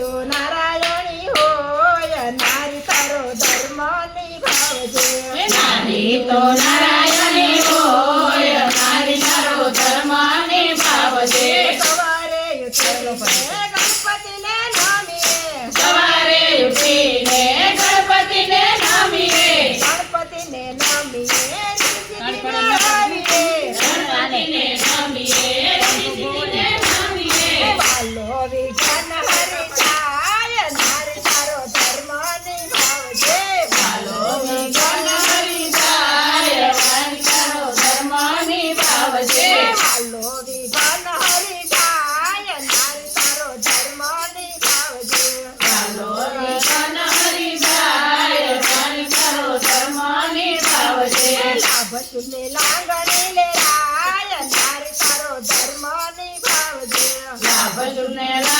તું નારાયણી હોય નારી તારો ધર્મ નિભાવજે. નારી તો घाबरू नयना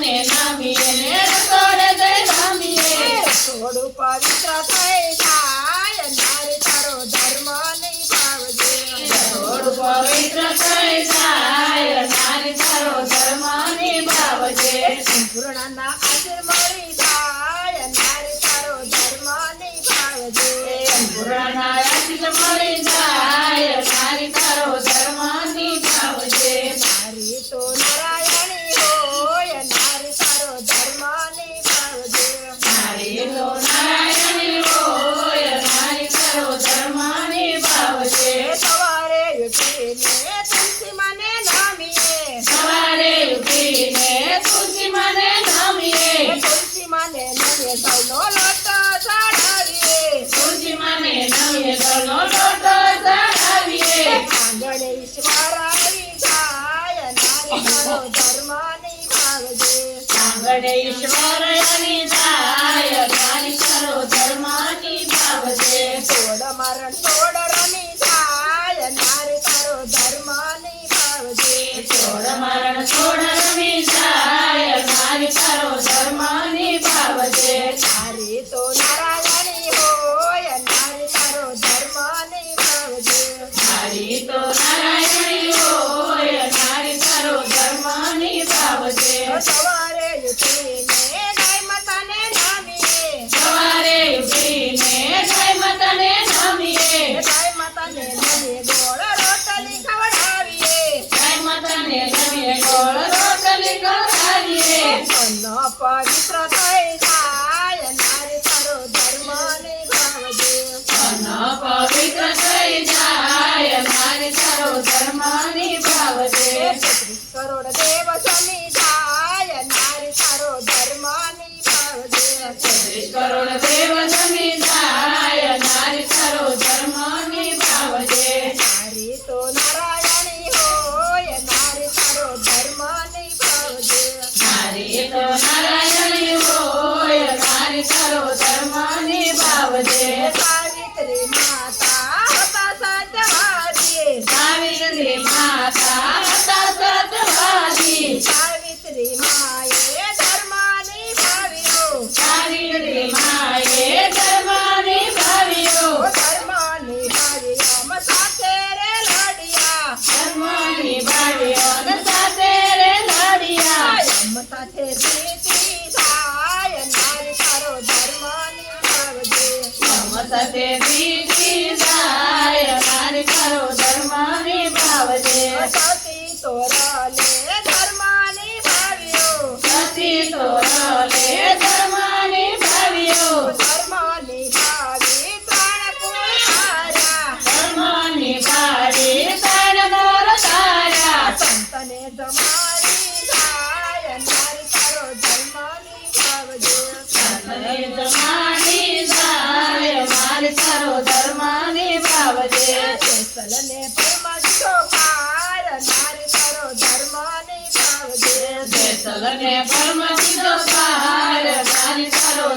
ને સામીએ ને રસોડ જય સામીએ થોડું પવિત્ર થઈ જાય નારી તારો ધર્મ નિભાવજે થોડું પવિત્ર થઈ જાય નારી તારો ધર્મ નિભાવજે પૂર્ણના આજે મળી જાય નારી તારો ધર્મ નિભાવજે પૂર્ણના આજે મળી જાય. માને નમીએ તુલસી માને નમીએ સૌનો લોટ ચડાવીએ. તુલસી માને નમીએ સૌનો લોટ ચડાવીએ. આંગણે ઈશ્વર આવી જાય નારી મારો ધર્મ નિભાવજે આંગણે ઈશ્વર આવી જાય નારી મારો ધર્મ નિભાવજે છોડ મરણ અપવિત્ર થઈ જાય નારી તારો ધર્મ નિભાવજે. પવિત્ર થઈ મારે તારો ધર્મ નિભાવજે કરોડ Jesus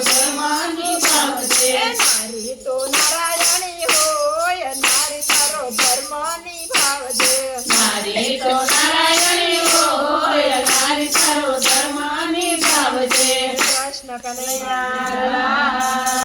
ધર્મની નારી તો નારાયણી હોય નારી તારો ધર્મની ભાવજે નારી તો નારાયણી હોય મારી તારો ધર્મની ભાવજે કૃષ્ણ કનૈયા